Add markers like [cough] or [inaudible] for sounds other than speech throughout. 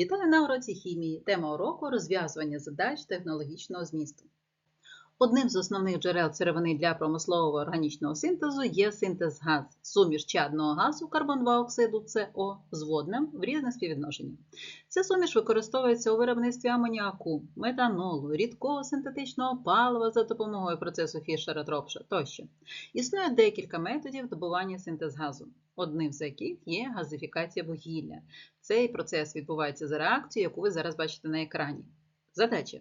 Вітаю на уроці хімії. Тема уроку розв'язування задач технологічного змісту. Одним з основних джерел сировини для промислового органічного синтезу є синтез газ, суміш чадного газу карбон-2 оксиду СО з водним в різних співвідношеннях. Ця суміш використовується у виробництві амоніаку, метанолу, рідкого синтетичного палива за допомогою процесу Фішера-Тропша тощо. Існує декілька методів добування синтез газу, одним з яких є газифікація вугілля. Цей процес відбувається за реакцією, яку ви зараз бачите на екрані. Задача.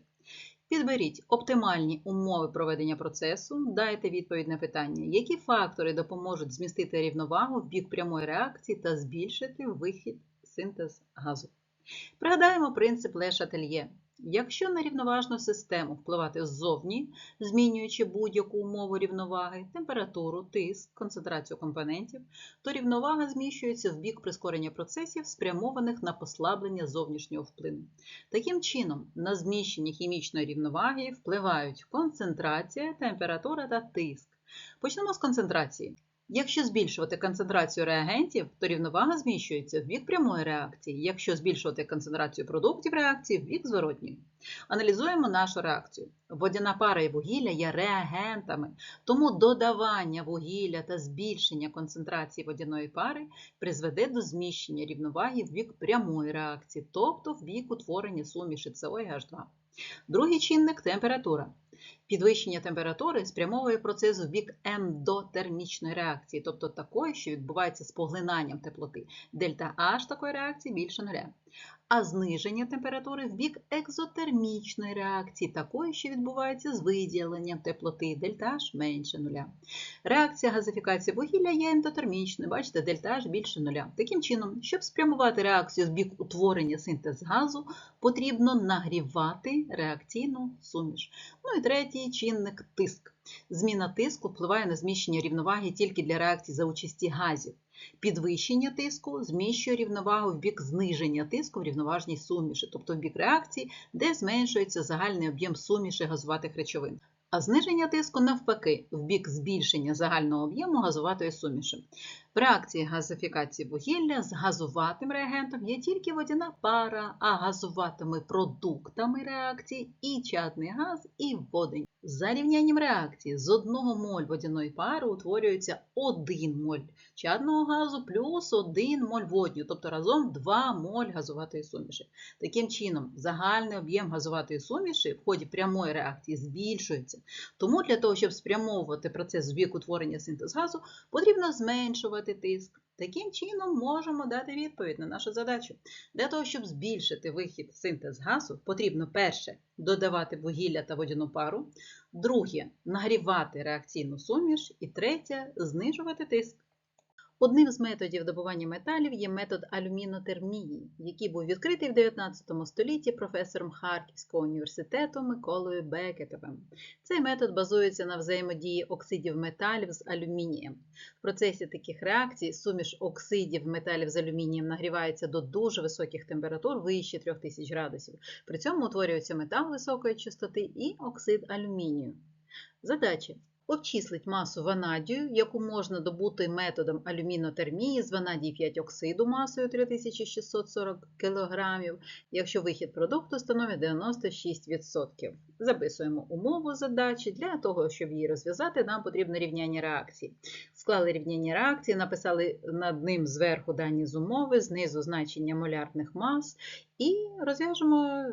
Підберіть оптимальні умови проведення процесу, дайте відповідь на питання, які фактори допоможуть змістити рівновагу в бік прямої реакції та збільшити вихід синтез газу. Пригадаємо принцип Леша Шательє. Якщо на рівноважну систему впливати ззовні, змінюючи будь-яку умову рівноваги, температуру, тиск, концентрацію компонентів, то рівновага зміщується в бік прискорення процесів, спрямованих на послаблення зовнішнього впливу. Таким чином, на зміщення хімічної рівноваги впливають концентрація, температура та тиск. Почнемо з концентрації. Якщо збільшувати концентрацію реагентів, то рівновага зміщується в бік прямої реакції, якщо збільшувати концентрацію продуктів реакції в бік зворотньої. Аналізуємо нашу реакцію. Водяна пара і вугілля є реагентами, тому додавання вугілля та збільшення концентрації водяної пари призведе до зміщення рівноваги в бік прямої реакції, тобто в бік утворення суміші СО і H2. Другий чинник температура. Підвищення температури спрямовує процес в бік ендотермічної реакції, тобто такої, що відбувається з поглинанням теплоти. Дельта H такої реакції більше нуля. А зниження температури в бік екзотермічної реакції, такої, що відбувається з виділенням теплоти, дельта H менше нуля. Реакція газифікації вугілля є ендотермічною, бачите, дельта H більше нуля. Таким чином, щоб спрямувати реакцію в бік утворення синтез газу, потрібно нагрівати реакційну суміш. Ну і третій чинник тиск. Зміна тиску впливає на зміщення рівноваги тільки для реакцій за участі газів. Підвищення тиску зміщує рівновагу в бік зниження тиску в рівноважній суміші, тобто в бік реакції, де зменшується загальний об'єм суміші газуватих речовин. А зниження тиску навпаки в бік збільшення загального об'єму газуватої суміші. В реакції газифікації вугілля з газуватим реагентом є тільки водяна пара, а газуватими продуктами реакції і чадний газ, і водень. За рівнянням реакції з 1 моль водяної пари утворюється 1 моль чадного газу плюс 1 моль водню, тобто разом 2 моль газуватої суміші. Таким чином, загальний об'єм газуватої суміші в ході прямої реакції збільшується. Тому для того, щоб спрямовувати процес в бік утворення синтез газу, потрібно зменшувати тиск. Таким чином можемо дати відповідь на нашу задачу. Для того, щоб збільшити вихід синтез газу, потрібно перше додавати вугілля та водяну пару, друге нагрівати реакційну суміш і третє знижувати тиск. Одним з методів добування металів є метод алюмінотермії, який був відкритий в 19 столітті професором Харківського університету Миколою Бекетовим. Цей метод базується на взаємодії оксидів металів з алюмінієм. В процесі таких реакцій суміш оксидів металів з алюмінієм нагрівається до дуже високих температур вище 3000 градусів. При цьому утворюється метал високої частоти і оксид алюмінію. Задача Обчислить масу ванадію, яку можна добути методом алюмінотермії з ванадій 5 оксиду масою 3640 кг, якщо вихід продукту становить 96%. Записуємо умову задачі. Для того, щоб її розв'язати, нам потрібно рівняння реакції. Склали рівняння реакції, написали над ним зверху дані з умови, знизу значення молярних мас. І розв'яжемо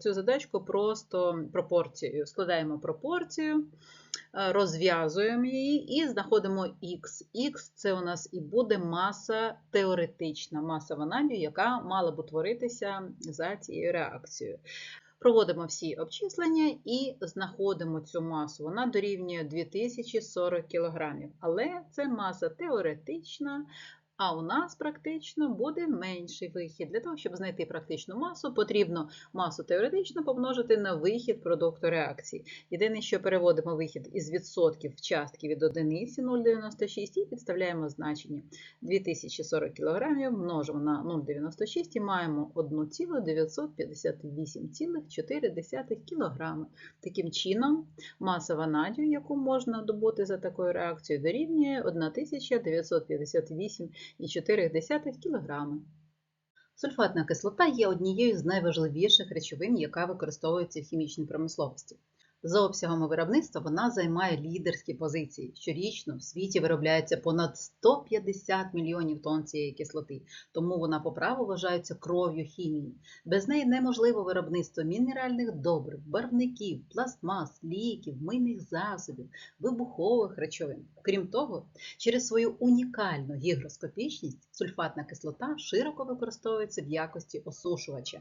цю задачку просто пропорцією. Складаємо пропорцію. Розв'язуємо її і знаходимо Х. Х це у нас і буде маса теоретична, маса ванадію, яка мала б утворитися за цією реакцією. Проводимо всі обчислення і знаходимо цю масу. Вона дорівнює 2040 кг. Але це маса теоретична, а у нас практично буде менший вихід. Для того, щоб знайти практичну масу, потрібно масу теоретично помножити на вихід продукту реакції. Єдине, що переводимо вихід із відсотків в частки від одиниці 0,96 і підставляємо значення 2040 кг множимо на 0,96 і маємо 1,958,4 кг. Таким чином, маса ванадію, яку можна добути за такою реакцією, дорівнює 1958 і 4 кг. Сульфатна кислота є однією з найважливіших речовин, яка використовується в хімічній промисловості. За обсягами виробництва вона займає лідерські позиції. Щорічно в світі виробляється понад 150 мільйонів тонн цієї кислоти, тому вона по праву вважається кров'ю хімії. Без неї неможливо виробництво мінеральних добрив, барвників, пластмас, ліків, мийних засобів, вибухових речовин. Крім того, через свою унікальну гігроскопічність сульфатна кислота широко використовується в якості осушувача.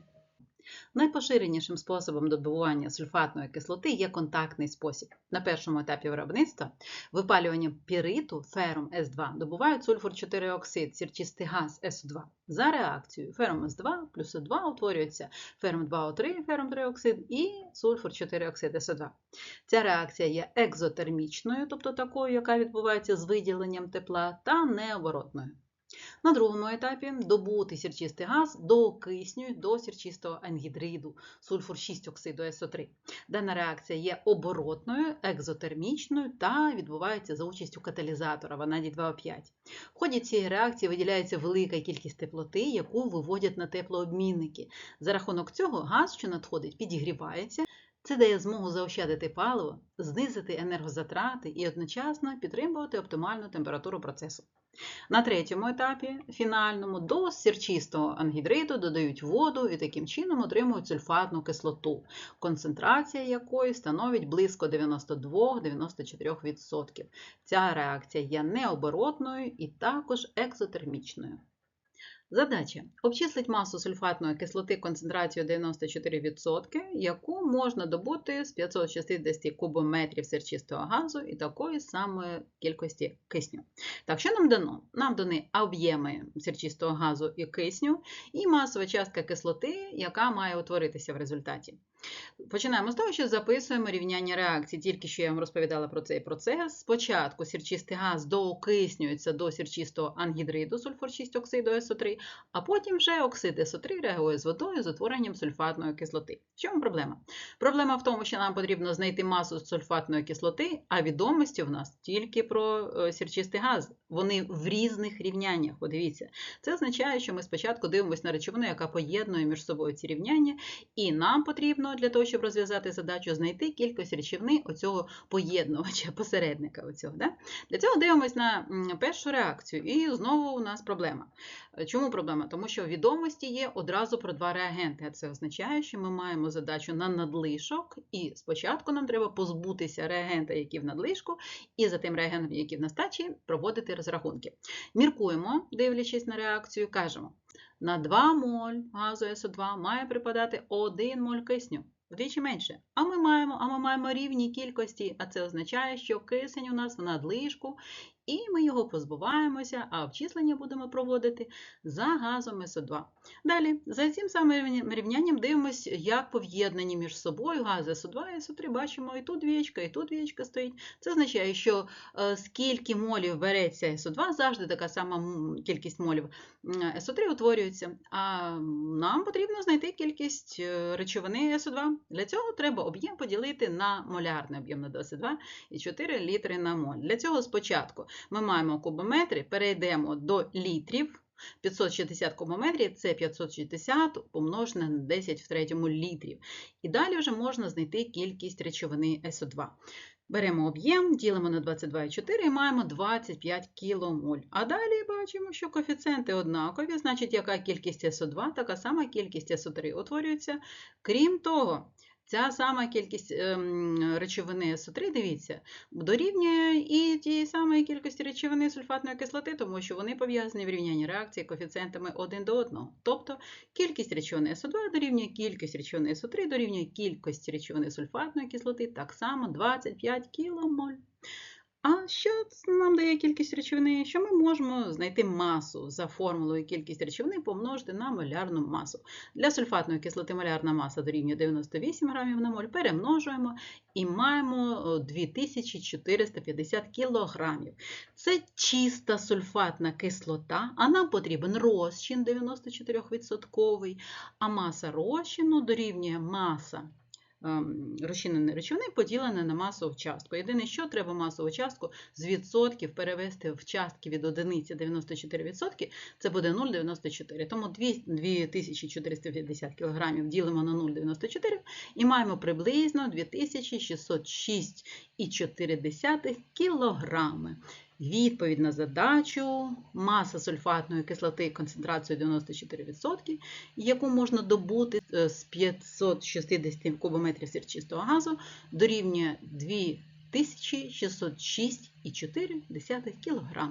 Найпоширенішим способом добування сульфатної кислоти є контактний спосіб. На першому етапі виробництва випалювання піриту фером С2 добувають сульфур 4 оксид, сірчистий газ СО2. За реакцією фером С2 плюс О2 утворюється фером 2О3, фером 3 оксид і сульфур 4 оксид СО2. Ця реакція є екзотермічною, тобто такою, яка відбувається з виділенням тепла, та необоротною. На другому етапі добути сірчистий газ до кисню до сірчистого ангідриду, сульфур 6 оксиду СО3. Дана реакція є оборотною, екзотермічною та відбувається за участю каталізатора ванадій 2О5. В ході цієї реакції виділяється велика кількість теплоти, яку виводять на теплообмінники. За рахунок цього газ, що надходить, підігрівається. Це дає змогу заощадити паливо, знизити енергозатрати і одночасно підтримувати оптимальну температуру процесу. На третьому етапі, фінальному, до сірчистого ангідриду додають воду і таким чином отримують сульфатну кислоту, концентрація якої становить близько 92-94%. Ця реакція є необоротною і також екзотермічною. Задача обчислить масу сульфатної кислоти концентрацією 94%, яку можна добути з 560 кубометрів серчистого газу і такої самої кількості кисню. Так, що нам дано? Нам дані об'єми серчистого газу і кисню, і масова частка кислоти, яка має утворитися в результаті. Починаємо з того, що записуємо рівняння реакцій. Тільки що я вам розповідала про цей процес. Спочатку сірчистий газ доокиснюється до сірчистого ангідриду, сульфур 6 оксиду СО3, а потім вже оксид СО3 реагує з водою з утворенням сульфатної кислоти. В чому проблема? Проблема в тому, що нам потрібно знайти масу сульфатної кислоти, а відомості в нас тільки про сірчистий газ. Вони в різних рівняннях. Подивіться, це означає, що ми спочатку дивимося на речовину, яка поєднує між собою ці рівняння, і нам потрібно для того, щоб розв'язати задачу, знайти кількість речовини оцього поєднувача, [laughs] посередника. Оцього, да? Для цього дивимося на першу реакцію, і знову у нас проблема. Чому проблема? Тому що відомості є одразу про два реагенти. А це означає, що ми маємо задачу на надлишок, і спочатку нам треба позбутися реагента, який в надлишку, і за тим реагентом, який в настачі, проводити розрахунки. Міркуємо, дивлячись на реакцію, кажемо. На 2 моль газу СО2 має припадати 1 моль кисню, вдвічі менше. А ми маємо а ми маємо рівні кількості, а це означає, що кисень у нас в надлишку, і ми його позбуваємося, а обчислення будемо проводити за газом СО2. Далі, за цим самим рівнянням дивимося, як пов'єднані між собою гази СО2 і СО3. Бачимо, і тут двічка, і тут двічка стоїть. Це означає, що е, скільки молів береться СО2, завжди така сама кількість молів СО3 утворюється. А нам потрібно знайти кількість е, речовини СО2. Для цього треба об'єм поділити на молярний об'єм на 22 і 4 літри на моль. Для цього спочатку ми маємо кубометри, перейдемо до літрів. 560 кубометрів це 560 помножене на 10 в третьому літрів. І далі вже можна знайти кількість речовини СО2. Беремо об'єм, ділимо на 22,4 і маємо 25 кіломоль. А далі бачимо, що коефіцієнти однакові, значить, яка кількість СО2, така сама кількість СО3 утворюється. Крім того, Ця сама кількість ем, речовини СО3, дивіться, дорівнює і тієї самої кількості речовини сульфатної кислоти, тому що вони пов'язані в рівнянні реакції коефіцієнтами 1 до 1. Тобто кількість речовини СО2 дорівнює кількість речовини СО3 дорівнює кількості речовини сульфатної кислоти, так само 25 кіломоль. А що нам дає кількість речовини? Що ми можемо знайти масу за формулою кількість речовини помножити на молярну масу. Для сульфатної кислоти молярна маса дорівнює 98 грамів на моль, перемножуємо і маємо 2450 кілограмів. Це чиста сульфатна кислота, а нам потрібен розчин 94%, а маса розчину дорівнює маса ем, розчиненої речовини поділене на масову частку. Єдине, що треба масову частку з відсотків перевести в частки від одиниці 94%, це буде 0,94. Тому 2450 кг ділимо на 0,94 і маємо приблизно 2606,4 кг. Відповідь на задачу маса сульфатної кислоти концентрацією 94%, яку можна добути е, з 560 кубометрів сірчистого газу, дорівнює 2606,4 кг.